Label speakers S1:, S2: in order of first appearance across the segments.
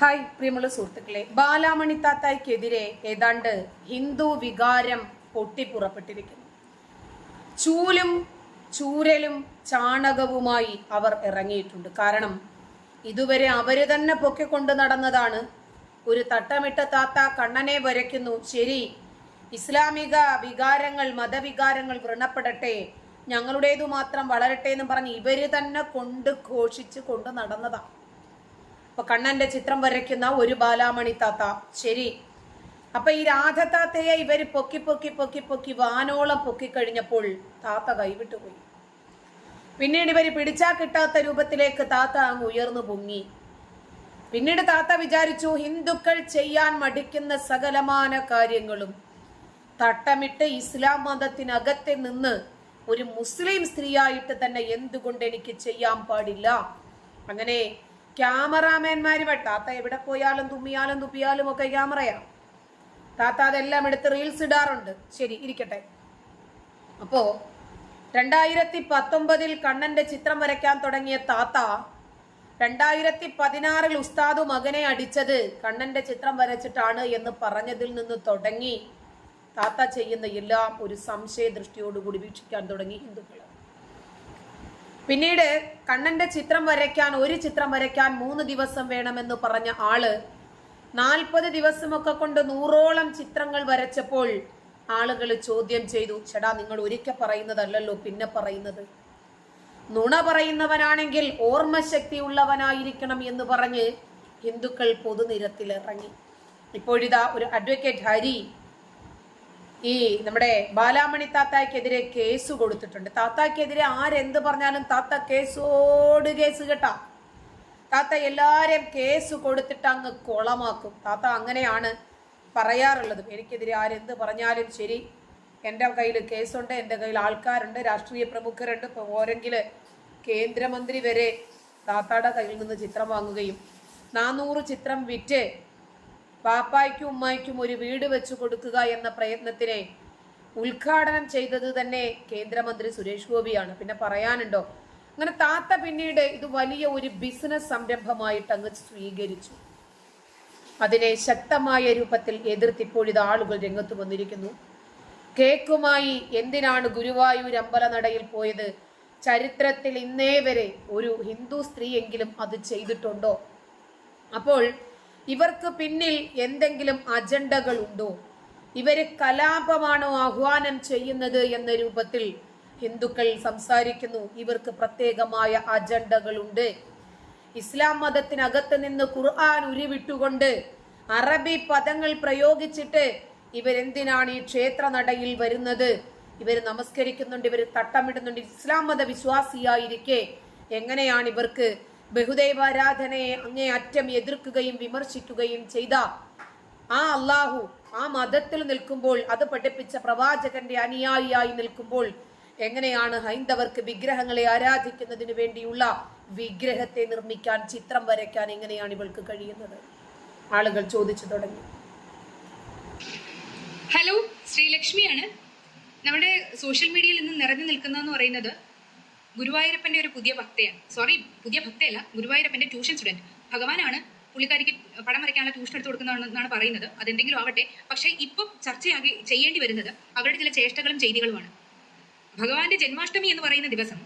S1: Hi പ്രിയമുള്ള സുഹൃത്തുക്കളെ. ബാലാമണി താത്തായ്ക്കെതിരെ ഏതാണ്ട് ഹിന്ദു വികാരം പൊട്ടിപ്പുറപ്പെട്ടിരിക്കുന്നു. ചൂലും ചൂരലും ചാണകവുമായി അവർ ഇറങ്ങിയിട്ടുണ്ട്. കാരണം ഇതുവരെ അവർ തന്നെ പൊക്കിക്കൊണ്ട് നടന്നതാണ്. ഒരു തട്ടമിട്ട താത്ത കണ്ണനെ വരയ്ക്കുന്നു. ശരി ഇസ്ലാമിക വികാരങ്ങൾ മതവികാരങ്ങൾ വ്രണപ്പെടട്ടെ. ഞങ്ങളുടേതു മാത്രം വളരട്ടെ എന്ന് പറഞ്ഞ് ഇവർ തന്നെ കൊണ്ട് ഘോഷിച്ച് കൊണ്ട് നടന്നതാണ് അപ്പൊ കണ്ണന്റെ ചിത്രം വരയ്ക്കുന്ന ഒരു ബാലാമണി താത്ത. ശരി. അപ്പൊ ഈ രാധ താത്തയെ ഇവർ പൊക്കി പൊക്കി പൊക്കി പൊക്കി വാനോളം പൊക്കി കഴിഞ്ഞപ്പോൾ താത്ത കൈവിട്ടു പോയി. പിന്നീട് ഇവർ പിടിച്ചാ കിട്ടാത്ത രൂപത്തിലേക്ക് താത്ത അങ്ങ് ഉയർന്നു പൊങ്ങി. പിന്നീട് താത്ത വിചാരിച്ചു ഹിന്ദുക്കൾ ചെയ്യാൻ മടിക്കുന്ന സകലമാന കാര്യങ്ങളും തട്ടമിട്ട് ഇസ്ലാം മതത്തിനകത്തെ നിന്ന് ഒരു മുസ്ലിം സ്ത്രീയായിട്ട് തന്നെ എന്തുകൊണ്ട് എനിക്ക് ചെയ്യാൻ പാടില്ല? അങ്ങനെ ക്യാമറാമാൻമാരും താത്ത എവിടെ പോയാലും തുമ്മിയാലും തുപ്പിയാലും ഒക്കെ ക്യാമറയാ താത്ത അതെല്ലാം എടുത്ത് റീൽസ് ഇടാറുണ്ട്. ശരി ഇരിക്കട്ടെ. അപ്പോ രണ്ടായിരത്തി പത്തൊമ്പതിൽ കണ്ണന്റെ ചിത്രം വരയ്ക്കാൻ തുടങ്ങിയ താത്ത രണ്ടായിരത്തി പതിനാറിൽ ഉസ്താദു മകനെ അടിച്ചത് കണ്ണന്റെ ചിത്രം വരച്ചിട്ടാണ് എന്ന് പറഞ്ഞതിൽ നിന്ന് തുടങ്ങി താത്ത ചെയ്യുന്ന എല്ലാം ഒരു സംശയ ദൃഷ്ടിയോടുകൂടി വീക്ഷിക്കാൻ തുടങ്ങി ഹിന്ദുക്കൾ പിന്നീട് കണ്ണന്റെ ചിത്രം വരയ്ക്കാൻ ഒരു ചിത്രം വരയ്ക്കാൻ മൂന്ന് ദിവസം വേണമെന്ന് പറഞ്ഞ ആൾ നാൽപ്പത് ദിവസമൊക്കെ കൊണ്ട് നൂറോളം ചിത്രങ്ങൾ വരച്ചപ്പോൾ ആളുകൾ ചോദ്യം ചെയ്തു ചേടാ നിങ്ങൾ ഒരിക്കൽ പറയുന്നതല്ലല്ലോ പിന്നെ പറയുന്നത്? നുണ പറയുന്നവനാണെങ്കിൽ ഓർമ്മശക്തി ഉള്ളവനായിരിക്കണം എന്ന് പറഞ്ഞ് ഹിന്ദുക്കൾ പൊതുനിരത്തിലിറങ്ങി. ഇപ്പോഴിതാ ഒരു അഡ്വക്കേറ്റ് ഹരി ഈ നമ്മുടെ ബാലാമണി താത്തായ്ക്കെതിരെ കേസ് കൊടുത്തിട്ടുണ്ട്. താത്തായ്ക്കെതിരെ ആരെന്ത് പറഞ്ഞാലും താത്ത കേസോട് കേസ് കേട്ടാ. താത്ത എല്ലാരെയും കേസ് കൊടുത്തിട്ട് അങ്ങ് കുളമാക്കും. താത്ത അങ്ങനെയാണ് പറയാറുള്ളത്. എനിക്കെതിരെ ആരെന്ത് പറഞ്ഞാലും ശരി. എന്റെ കയ്യിൽ കേസുണ്ട് എന്റെ കയ്യിൽ ആൾക്കാരുണ്ട് രാഷ്ട്രീയ പ്രമുഖരുണ്ട്. ഇപ്പോൾ ഓരെങ്കിൽ കേന്ദ്രമന്ത്രി വരെ താത്താടെ കയ്യിൽ നിന്ന് ചിത്രം വാങ്ങുകയും നാനൂറ് ചിത്രം വിറ്റ് പാപ്പായ്ക്കും ഉമ്മായ്ക്കും ഒരു വീട് വെച്ചു കൊടുക്കുക എന്ന പ്രയത്നത്തിനെ ഉദ്ഘാടനം ചെയ്തത് തന്നെ കേന്ദ്രമന്ത്രി സുരേഷ് ഗോപിയാണ്. പിന്നെ പറയാനുണ്ടോ അങ്ങനെ താത്ത പിന്നീട് ഇത് വലിയ ഒരു ബിസിനസ് സംരംഭമായിട്ട് അങ്ങ് സ്വീകരിച്ചു. അതിനെ ശക്തമായ രൂപത്തിൽ എതിർത്തിപ്പോൾ എതിർത്തിപ്പോഴിത് ആളുകൾ രംഗത്ത് വന്നിരിക്കുന്നു. കേക്കുമായി എന്തിനാണ് ഗുരുവായൂർ അമ്പലനടയിൽ പോയത്? ചരിത്രത്തിൽ ഇന്നേ വരെ ഒരു ഹിന്ദു സ്ത്രീയെങ്കിലും അത് ചെയ്തിട്ടുണ്ടോ? അപ്പോൾ ഇവർക്ക് പിന്നിൽ എന്തെങ്കിലും അജണ്ടകൾ ഉണ്ടോ ഇവർ കലാപമാണോ ആഹ്വാനം ചെയ്യുന്നത് എന്ന രൂപത്തിൽ ഹിന്ദുക്കൾ സംസാരിക്കുന്നു. ഇവർക്ക് പ്രത്യേകമായ അജണ്ടകളുണ്ട്. ഇസ്ലാം മതത്തിനകത്ത് നിന്ന് ഖുർആൻ ഉരുവിട്ടുകൊണ്ട് അറബി പദങ്ങൾ പ്രയോഗിച്ചിട്ട് ഇവരെന്തിനാണ് ഈ ക്ഷേത്ര നടയിൽ വരുന്നത്? ഇവർ നമസ്കരിക്കുന്നുണ്ട് ഇവർ തട്ടമിടുന്നുണ്ട്. ഇസ്ലാം മത വിശ്വാസിയായിരിക്കെ എങ്ങനെയാണ് ഇവർക്ക് ബഹുദൈവാരാധനയെ അങ്ങേ അറ്റം എതിർക്കുകയും വിമർശിക്കുകയും ചെയ്ത ആ അള്ളാഹു ആ മതത്തിൽ നിൽക്കുമ്പോൾ അത് പഠിപ്പിച്ച പ്രവാചകന്റെ അനുയായിയായി നിൽക്കുമ്പോൾ എങ്ങനെയാണ് ഹൈന്ദവർക്ക് വിഗ്രഹങ്ങളെ ആരാധിക്കുന്നതിന് വേണ്ടിയുള്ള വിഗ്രഹത്തെ നിർമ്മിക്കാൻ ചിത്രം വരയ്ക്കാൻ എങ്ങനെയാണ് ഇവൾക്ക് കഴിയുന്നത്? ആളുകൾ ചോദിച്ചു തുടങ്ങി.
S2: ഹലോ ശ്രീലക്ഷ്മിയാണ്. നമ്മുടെ സോഷ്യൽ മീഡിയയിൽ ഇന്ന് നിറഞ്ഞു നിൽക്കുന്നതെന്ന് പറയുന്നത് ഗുരുവായൂരപ്പന്റെ ഒരു പുതിയ ഭക്തയാണ്. സോറി പുതിയ ഭക്തയല്ല ഗുരുവായൂരപ്പന്റെ ട്യൂഷൻ സ്റ്റുഡന്റ് ഭഗവാനാണ് പുള്ളിക്കാരിക്ക് പടം വരയ്ക്കാനുള്ള ട്യൂഷൻ എടുത്ത് കൊടുക്കുന്നതാണെന്നാണ് പറയുന്നത്. അതെന്തെങ്കിലും ആവട്ടെ. പക്ഷേ ഇപ്പം ചർച്ചയാകി ചെയ്യേണ്ടി വരുന്നത് അവരുടെ ചില ചേഷ്ടകളും ചെയ്തികളുമാണ്. ഭഗവാന്റെ ജന്മാഷ്ടമി എന്ന് പറയുന്ന ദിവസം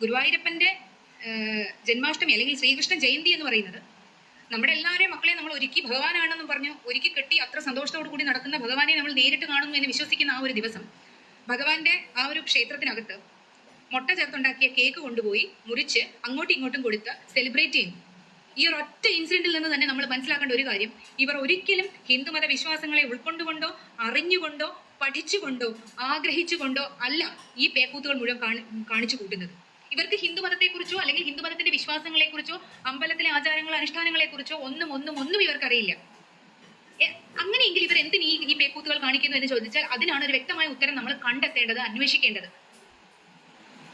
S2: ഗുരുവായൂരപ്പന്റെ ജന്മാഷ്ടമി അല്ലെങ്കിൽ ശ്രീകൃഷ്ണ ജയന്തി എന്ന് പറയുന്നത് നമ്മുടെ എല്ലാവരെയും മക്കളെ നമ്മൾ ഒരുക്കി ഭഗവാനാണെന്ന് പറഞ്ഞു ഒരുക്കി കെട്ടി അത്ര സന്തോഷത്തോടു കൂടി നടക്കുന്ന ഭഗവാനെ നമ്മൾ നേരിട്ട് കാണുന്നു എന്ന് വിശ്വസിക്കുന്ന ആ ഒരു ദിവസം ഭഗവാന്റെ ആ ഒരു ക്ഷേത്രത്തിനകത്ത് മുട്ട ചേർത്തുണ്ടാക്കിയ കേക്ക് കൊണ്ടുപോയി മുറിച്ച് അങ്ങോട്ടും ഇങ്ങോട്ടും കൊടുത്ത് സെലിബ്രേറ്റ് ചെയ്യുന്നു. ഈ ഒറ്റ ഇൻസിഡന്റിൽ നിന്ന് തന്നെ നമ്മൾ മനസ്സിലാക്കേണ്ട ഒരു കാര്യം. ഇവർ ഒരിക്കലും ഹിന്ദുമത വിശ്വാസങ്ങളെ ഉൾക്കൊണ്ടുകൊണ്ടോ അറിഞ്ഞുകൊണ്ടോ പഠിച്ചുകൊണ്ടോ ആഗ്രഹിച്ചുകൊണ്ടോ അല്ല ഈ പേക്കൂത്തുകൾ മുഴുവൻ കാണിച്ചു കൂട്ടുന്നത്. ഇവർക്ക് ഹിന്ദുമതത്തെക്കുറിച്ചോ അല്ലെങ്കിൽ ഹിന്ദുമതത്തിന്റെ വിശ്വാസങ്ങളെക്കുറിച്ചോ അമ്പലത്തിലെ ആചാരങ്ങൾ അനുഷ്ഠാനങ്ങളെക്കുറിച്ചോ ഒന്നും ഒന്നും ഒന്നും ഇവർക്കറിയില്ല. അങ്ങനെയെങ്കിൽ ഇവർ എന്തിന് ഈ പേക്കൂത്തുകൾ കാണിക്കുന്നു എന്ന് ചോദിച്ചാൽ അതിനാണ് ഒരു വ്യക്തമായ ഉത്തരം നമ്മൾ കണ്ടെത്തേണ്ടത് അന്വേഷിക്കേണ്ടത്.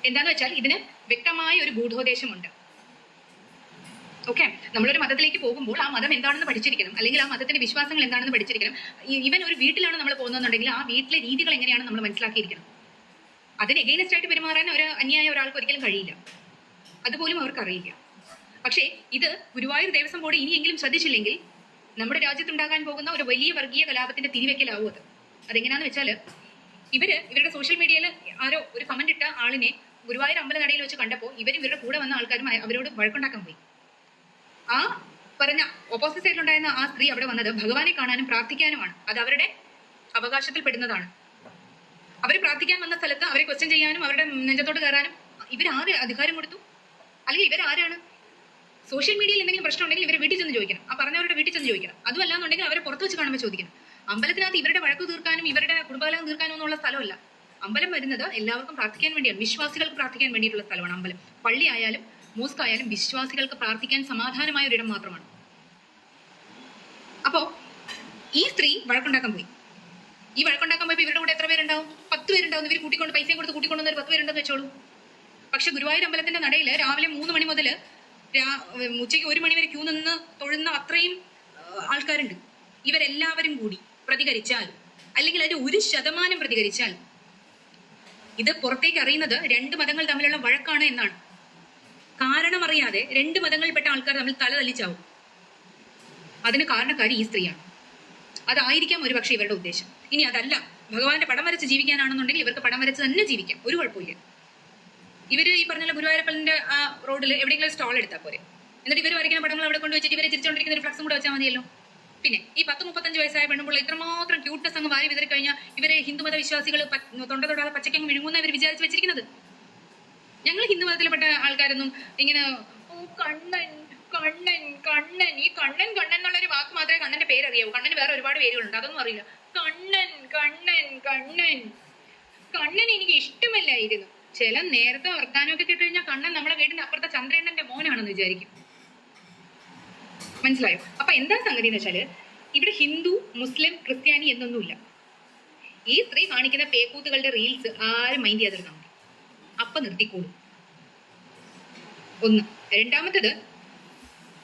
S2: എന്താന്ന് വെച്ചാൽ ഇതിന് വ്യക്തമായ ഒരു ഗൂഢോദ്ദേശമുണ്ട്. ഓക്കെ നമ്മളൊരു മതത്തിലേക്ക് പോകുമ്പോൾ ആ മതം എന്താണെന്ന് പഠിച്ചിരിക്കണം. അല്ലെങ്കിൽ ആ മതത്തിന്റെ വിശ്വാസങ്ങൾ എന്താണെന്ന് പഠിച്ചിരിക്കണം. ഇവൻ ഒരു വീട്ടിലാണ് നമ്മൾ പോകുന്നതെന്നുണ്ടെങ്കിൽ ആ വീട്ടിലെ രീതികൾ എങ്ങനെയാണ് നമ്മൾ മനസ്സിലാക്കിയിരിക്കണം. അതിന് എഗെയിനസ്റ്റ് ആയിട്ട് പെരുമാറാൻ ഒരു അന്യായ ഒരാൾക്ക് ഒരിക്കലും കഴിയില്ല. അതുപോലും അവർക്ക് അറിയില്ല. പക്ഷേ ഇത് ഗുരുവായൂർ ദേവസ്വം ബോർഡ് ഇനിയെങ്കിലും ശ്രദ്ധിച്ചില്ലെങ്കിൽ നമ്മുടെ രാജ്യത്തുണ്ടാകാൻ പോകുന്ന ഒരു വലിയ വർഗീയ കലാപത്തിന്റെ തിരിവെക്കലാവും അത്. അതെങ്ങനെയാന്ന് വെച്ചാൽ ഇവർ ഇവരുടെ സോഷ്യൽ മീഡിയയിൽ ആരോ ഒരു കമന്റ് ഇട്ട ആളിനെ ഗുരുവായൂർ അമ്പലനടയിൽ വെച്ച് കണ്ടപ്പോൾ ഇവരും ഇവരുടെ കൂടെ വന്ന ആൾക്കാരും അവരോട് വഴക്കുണ്ടാക്കാൻ പോയി. ആ പറഞ്ഞ ഓപ്പോസിറ്റ് സൈഡിലുണ്ടായിരുന്ന ആ സ്ത്രീ അവിടെ വന്നത് ഭഗവാനെ കാണാനും പ്രാർത്ഥിക്കാനുമാണ്. അത് അവരുടെ അവകാശത്തിൽ പെടുന്നതാണ് അവർ പ്രാർത്ഥിക്കാൻ വന്ന സ്ഥലത്ത് അവരെ ക്വസ്റ്റ്യൻ ചെയ്യാനും അവരുടെ നെഞ്ചത്തോട്ട് കയറാനും ഇവരാര് അധികാരം കൊടുത്തു? അല്ലെങ്കിൽ ഇവരാരാണ് സോഷ്യൽ മീഡിയയിൽ എന്തെങ്കിലും പ്രശ്നം ഉണ്ടെങ്കിൽ ഇവരെ വീട്ടിൽ ചെന്ന് ചോദിക്കണം. ആ പറഞ്ഞവരുടെ വീട്ടിൽ ചെന്ന് ചോദിക്കണം. അതുമല്ലാന്നുണ്ടെങ്കിൽ അവരെ പുറത്ത് വെച്ച് കാണുമ്പോൾ ചോദിക്കണം. അമ്പലത്തിനകത്ത് ഇവരുടെ വഴക്ക് തീർക്കാനും ഇവരുടെ കുടുംബകലം തീർക്കാനും ഒന്നുള്ള സ്ഥലമല്ല. അമ്പലം വരുന്നത് എല്ലാവർക്കും പ്രാർത്ഥിക്കാൻ വേണ്ടിയാണ് വിശ്വാസികൾക്ക് പ്രാർത്ഥിക്കാൻ വേണ്ടിയിട്ടുള്ള സ്ഥലമാണ് അമ്പലം. പള്ളി ആയാലും മോസ്ക് ആയാലും വിശ്വാസികൾക്ക് പ്രാർത്ഥിക്കാൻ സമാധാനമായ ഒരിടം മാത്രമാണ്. അപ്പോ ഈ സ്ത്രീ വഴക്കുണ്ടാക്കാൻ പോയി. ഈ വഴക്കുണ്ടാക്കാൻ പോയപ്പോൾ ഇവരുടെ കൂടെ എത്ര പേരുണ്ടാവും? പത്ത് പേരുണ്ടാവും. ഇവർ കൂട്ടിക്കൊണ്ട് പൈസയും കൊടുത്ത് കൂട്ടിക്കൊണ്ടുവന്ന ഒരു പത്ത് പേരുണ്ടെന്ന് വെച്ചോളൂ. പക്ഷെ ഗുരുവായൂർ അമ്പലത്തിന്റെ നടയിൽ രാവിലെ മൂന്ന് മണി മുതൽ ഉച്ചയ്ക്ക് ഒരു മണി വരെ ക്യൂ നിന്ന് തൊഴുന്ന അത്രയും ആൾക്കാരുണ്ട്. ഇവരെല്ലാവരും കൂടി പ്രതികരിച്ചാൽ അല്ലെങ്കിൽ അതിന്റെ ഒരു ശതമാനം പ്രതികരിച്ചാൽ ഇത് പുറത്തേക്ക് അറിയുന്നത് രണ്ട് മതങ്ങൾ തമ്മിലുള്ള വഴക്കാണ് എന്നാണ്. കാരണം അറിയാതെ രണ്ട് മതങ്ങളിൽപ്പെട്ട ആൾക്കാർ തമ്മിൽ തല തല്ലിച്ചാവും. അതിന് കാരണക്കാരി ഈ സ്ത്രീയാണ്. അതായിരിക്കാം ഒരുപക്ഷെ ഇവരുടെ ഉദ്ദേശം. ഇനി അതല്ല ഭഗവാന്റെ പടം വരച്ച് ജീവിക്കാനാണെന്നുണ്ടെങ്കിൽ ഇവർക്ക് പടം വരച്ച് തന്നെ ജീവിക്കാം. ഒരു കുഴപ്പമില്ല ഇവർ ഈ പറഞ്ഞ ഗുരുവായൂരപ്പള്ളിന്റെ ആ റോഡിൽ എവിടെയെങ്കിലും സ്റ്റോൾ എടുത്താൽ പോരെ. എന്നിട്ട് ഇവർ വരയ്ക്കുന്ന പടങ്ങൾ അവിടെ കൊണ്ട് വെച്ചിട്ട് ഇവരെ ചിരിച്ചുകൊണ്ടിരിക്കുന്ന ഒരു ഫ്ലക്സും കൂടെ വെച്ചാൽ മതിയല്ലോ. പിന്നെ ഈ പത്ത് മുപ്പത്തഞ്ച് വയസ്സായ പെണ്ണുമ്പോൾ ഇത്രമാത്രം ക്യൂട്ട്നെസ് അങ്ങ് വാരി വിതറി കഴിഞ്ഞാൽ ഇവരെ ഹിന്ദുമത വിശ്വാസികൾ തൊണ്ട തൊടാതെ പച്ചക്കങ്ങ് വിഴുങ്ങുന്ന ഇവർ വിചാരിച്ച് വെച്ചിരിക്കുന്നത്? ഞങ്ങൾ ഹിന്ദുമതത്തിൽപ്പെട്ട ആൾക്കാരൊന്നും ഇങ്ങനെ ഓ കണ്ണൻ കണ്ണൻ കണ്ണൻ. ഈ കണ്ണൻ കണ്ണൻ എന്നുള്ളൊരു വാക്ക് മാത്രമേ കണ്ണന്റെ പേര് അറിയാവൂ കണ്ണന് വേറെ ഒരുപാട് പേരുകളുണ്ട്. അതൊന്നും അറിയില്ല. കണ്ണൻ കണ്ണൻ കണ്ണൻ. കണ്ണൻ എനിക്ക് ഇഷ്ടമല്ലായിരുന്നു. ചില നേരത്തെ വർത്താനമൊക്കെ കേട്ട് കഴിഞ്ഞാൽ കണ്ണൻ നമ്മളെ വീടിന്റെ അപ്പുറത്തെ ചന്ദ്രേണ്ണന്റെ മോനാണെന്ന് വിചാരിക്കും. മനസ്സിലായോ? അപ്പൊ എന്താ സംഗതി എന്ന് വെച്ചാൽ ഇവിടെ ഹിന്ദു മുസ്ലിം ക്രിസ്ത്യാനി എന്നൊന്നുമില്ല. ഈ സ്ത്രീ കാണിക്കുന്ന പേക്കൂത്തുകളുടെ റീൽസ് ആരും മൈൻഡ് ചെയ്യാതിരുന്നാൽ മതി. അപ്പൊ നിർത്തിക്കൂടും. ഒന്ന്. രണ്ടാമത്തത്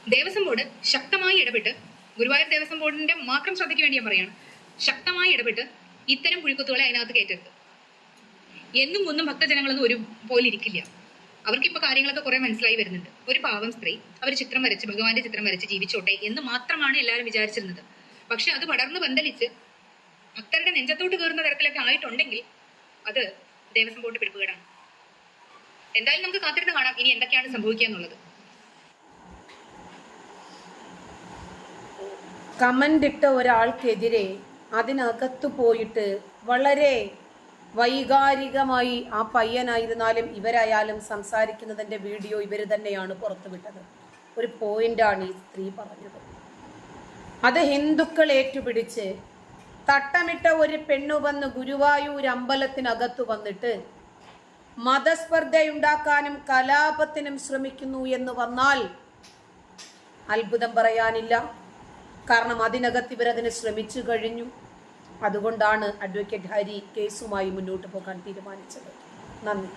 S2: ദേവസ്വം ബോർഡ് ശക്തമായി ഇടപെട്ട് ഗുരുവായൂർ ദേവസ്വം ബോർഡിന്റെ മാത്രം ശ്രദ്ധയ്ക്ക് വേണ്ടി ഞാൻ പറയാണ്. ശക്തമായി ഇടപെട്ട് ഇത്തരം പുഴുക്കുത്തുകളെ അതിനകത്ത് കയറ്റരുത്. എന്നും ഒന്നും ഭക്തജനങ്ങളൊന്നും ഒരു പോലെ ഇരിക്കില്ല അവർക്ക് ഇപ്പൊ കാര്യങ്ങളൊക്കെ കുറെ മനസ്സിലായി വരുന്നുണ്ട്. ഒരു പാവം സ്ത്രീ അവർ ചിത്രം വരച്ച് ഭഗവാന്റെ ചിത്രം വരച്ച് ജീവിച്ചോട്ടെ എന്ന് മാത്രമാണ് എല്ലാവരും വിചാരിച്ചിരുന്നത്. പക്ഷെ അത് പടർന്ന് പന്തലിച്ച് ഭക്തരുടെ നെഞ്ചത്തോട്ട് കയറുന്ന തരത്തിലൊക്കെ ആയിട്ടുണ്ടെങ്കിൽ അത് ദേവസ്വം ബോർഡ് പിടിപ്പുകേടാണ്. എന്തായാലും നമുക്ക് കാത്തിരുന്ന് കാണാം ഇനി എന്തൊക്കെയാണ് സംഭവിക്കുക എന്നുള്ളത്.
S1: കമന്റ് ഇട്ട ഒരാൾക്കെതിരെ അതിനകത്ത് പോയിട്ട് വളരെ വൈകാരികമായി ആ പയ്യനായിരുന്നാലും ഇവരായാലും സംസാരിക്കുന്നതിന്റെ വീഡിയോ ഇവർ തന്നെയാണ് പുറത്തുവിട്ടത്. ഒരു പോയിന്റാണ് ഈ സ്ത്രീ പറഞ്ഞത്. അത് ഹിന്ദുക്കൾ ഏറ്റുപിടിച്ച് തട്ടമിട്ട ഒരു പെണ്ണു വന്ന് ഗുരുവായൂർ അമ്പലത്തിനകത്ത് വന്നിട്ട് മതസ്പർദ്ധയുണ്ടാക്കാനും കലാപത്തിനും ശ്രമിക്കുന്നു എന്ന് വന്നാൽ അത്ഭുതം പറയാനില്ല. കാരണം അതിനകത്ത് ഇവരതിന് ശ്രമിച്ചു കഴിഞ്ഞു. അതുകൊണ്ടാണ് അഡ്വക്കേറ്റ് ഹരി കേസുമായി മുന്നോട്ട് പോകാൻ തീരുമാനിച്ചത്. നന്ദി.